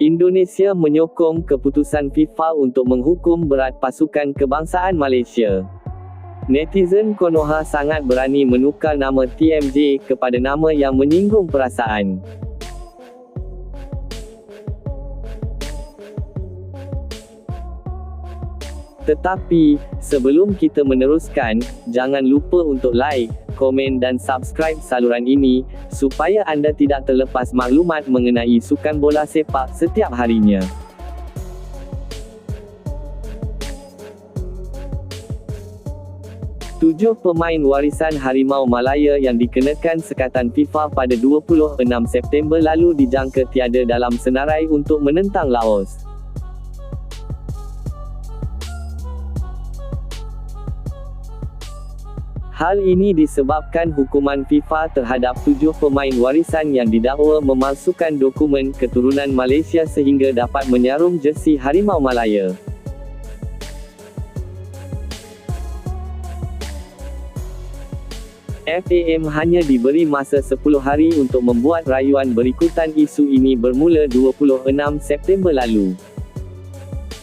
Indonesia menyokong keputusan FIFA untuk menghukum berat pasukan kebangsaan Malaysia. Netizen Konoha sangat berani menukar nama TMJ kepada nama yang menyinggung perasaan. Tetapi, sebelum kita meneruskan, jangan lupa untuk like, komen dan subscribe saluran ini, supaya anda tidak terlepas maklumat mengenai sukan bola sepak setiap harinya. Tujuh pemain warisan Harimau Malaya yang dikenakan sekatan FIFA pada 26 September lalu dijangka tiada dalam senarai untuk menentang Laos. Hal ini disebabkan hukuman FIFA terhadap tujuh pemain warisan yang didakwa memalsukan dokumen keturunan Malaysia sehingga dapat menyarum jersi Harimau Malaya. FAM hanya diberi masa 10 hari untuk membuat rayuan berikutan isu ini bermula 26 September lalu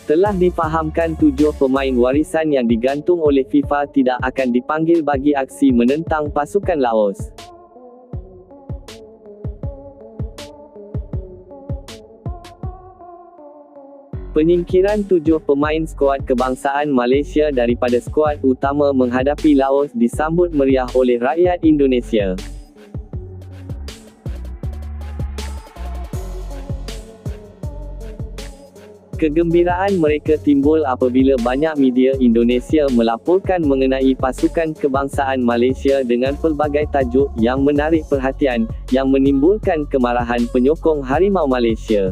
telah difahamkan tujuh pemain warisan yang digantung oleh FIFA tidak akan dipanggil bagi aksi menentang pasukan Laos. Penyingkiran tujuh pemain skuad kebangsaan Malaysia daripada skuad utama menghadapi Laos disambut meriah oleh rakyat Indonesia. Kegembiraan mereka timbul apabila banyak media Indonesia melaporkan mengenai pasukan kebangsaan Malaysia dengan pelbagai tajuk yang menarik perhatian, yang menimbulkan kemarahan penyokong Harimau Malaysia.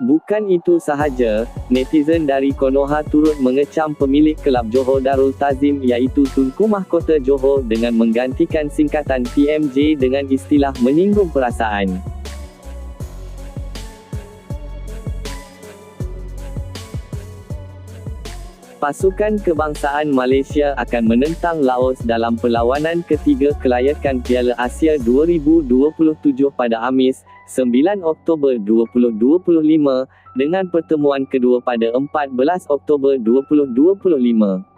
Bukan itu sahaja, netizen dari Konoha turut mengecam pemilik kelab Johor Darul Tazim iaitu Tunku Mahkota Johor dengan menggantikan singkatan PMJ dengan istilah menyinggung perasaan. Pasukan kebangsaan Malaysia akan menentang Laos dalam perlawanan ketiga kelayakan Piala Asia 2027 pada Amis, 9 Oktober 2025, dengan pertemuan kedua pada 14 Oktober 2025.